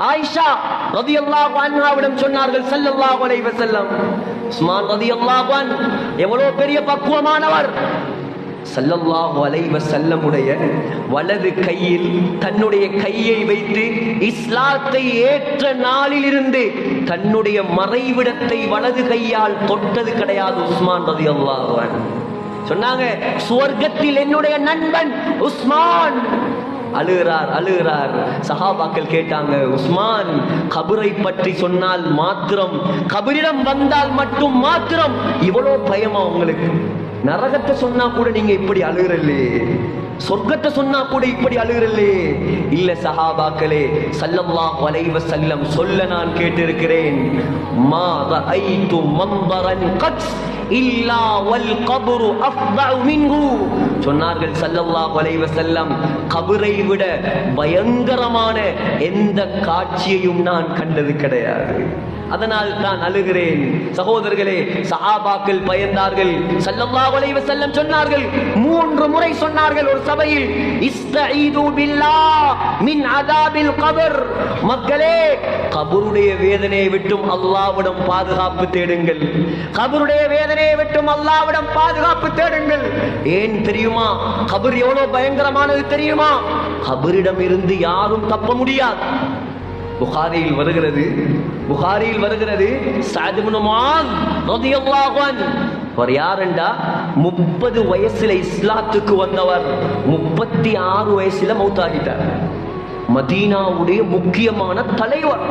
ஆயிஷா ரதியல்லாஹு அன்ஹாவிடம் சொன்னார்கள் சல்லல்லாஹு அலைஹி வஸல்லம். உஸ்மான் ரதியல்லாஹு அன் எவ்வளவு பெரிய பக்குவமானவர். சல்லல்லாஹு அலைஹி வஸல்லமுடைய வலது கையில் தன்னுடைய கையை வைத்து இஸ்லாத்தை ஏற்ற நாளிலிருந்து தன்னுடைய மறைவிடத்தை வலது கையால் தொட்டது கிடையாது உஸ்மான் ரதியல்லாஹு அன். சொன்னாங்க சுவர்க்கத்தில் என்னுடைய நண்பன் உஸ்மான். அழுகிறார் அழுகிறார். சஹாபாக்கள் கேட்டாங்க உஸ்மான் கபரை பற்றி சொன்னால் மாத்திரம் கபரிடம் வந்தால் மட்டும் மாத்திரம் இவ்வளோ பயமா உங்களுக்கு? நரகத்தை சொன்னா கூட நீங்க இப்படி அழுகிறல்லே சொர்க்கத்தை சொன்னா கூட இப்படி அழுகிறல்லே. இல்ல சஹாபாக்களே சல்லல்லாஹு வலைவ செல்லம் சொல்ல நான் கேட்டிருக்கிறேன். மா ரஅய்து மம்பரன் இல்லா வல் கபரு அஃதஉ மின்ஹு. சொன்னார்கள் ஸல்லல்லாஹு அலைஹி வஸல்லம் கபரை விட பயங்கரமான எந்த காட்சியையும் நான் கண்டது கிடையாது. அதனால் நான் அழுகிறேன். சகோதரர்களே சஹாபாக்கள் பயந்தார்கள். ஸல்லல்லாஹு அலைஹி வஸல்லம் சொன்னார்கள் மூன்று முறை சொன்னார்கள் ஒரு சபையில் மக்களே கபருடைய வேதனையை விட்டும் அல்லாவிடம் பாதுகாப்பு தேடுங்கள். கபருடைய வேதனையை விட்டும் அல்லாவிடம் பாதுகாப்பு தேடுங்கள். ஏன் தெரியுமா? கபர் எவ்வளவு பயங்கரமானது தெரியுமா? கபரிடம் இருந்து யாரும் தப்ப முடியாது. புகாரியில் வருகிறது புகாரியில் வருகிறது சாதிபுன் அவர் யாருண்டா? முப்பது வயசுல இஸ்லாத்துக்கு வந்தவர். முப்பத்தி ஆறு வயசுல மௌத்தாகிட்டார். மதீனாவுடைய முக்கியமான தலைவர்.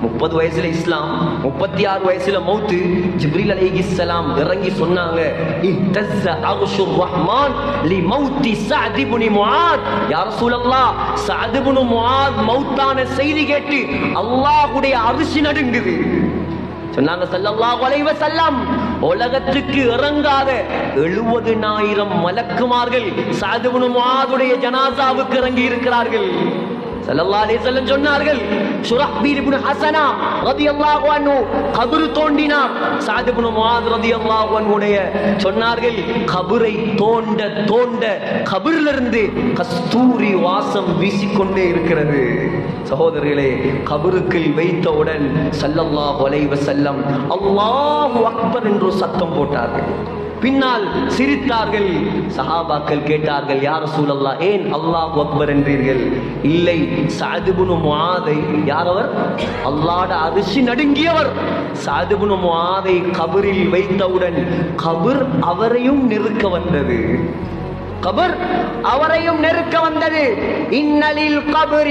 முப்பது வயசுல இஸ்லாம் முப்பத்தி ஆறு வயசுல மௌத்து. ஜிப்ரீல் சலாம் இறங்கி சொன்னாங்க இஹ்தஸ்ஸ அர்ஷுர் ரஹ்மான் லி மௌத்தி சஅத் இப்னு முஆத். யா ரசூலல்லாஹ் சஅத் இப்னு முஆத் மௌத்தான செய்தி கேட்டு அல்லாஹ்வுடைய அரிசி நடுங்குது. சொன்னாங்க ஸல்லல்லாஹு அலைஹி வஸல்லம் உலகத்துக்கு இறங்காத எழுபதுனாயிரம் மலக்குமார்கள் சஅத் இப்னு ஜனாசாவுக்கு இறங்கி இருக்கிறார்கள் ஸல்லல்லாஹு அலைஹி சொன்னார்கள் சுரஹ்பீர் இப்னு ஹசனா ரதியல்லாஹு அன்ஹு கபர் தோண்டினார் சாத் இப்னு முஆத் ரதியல்லாஹு அன்ஹுடைய சொன்னார்கள் கபரை தோண்ட தோண்ட கபர்ல இருந்து கஸ்தூரி வாசம் வீசிக்கொண்டே இருக்கிறது. சகோதரர்களே கபருக்குள் வைத்தவுடன் சல்லல்லாஹு அலைஹி வஸல்லம் அல்லாஹு அக்பர் என்று சத்தம் போட்டார்கள். பின்னால் சிரித்தார்கள். சஹாபாக்கள் கேட்டார்கள் யார் சூழல்லா ஏன் அல்லாஹ் அக்பர் என்றீர்கள்? இல்லை சாதுபுனு மாதை யார் அவர்? அல்லாட அரிசி நடுங்கியவர். சாதுபுனு மாதை கபரில் வைத்தவுடன் கபர் அவரையும் நெருக்க வந்தது. கபர் அவரையும் நெருக்க வந்தது. இன்னலில் கபர்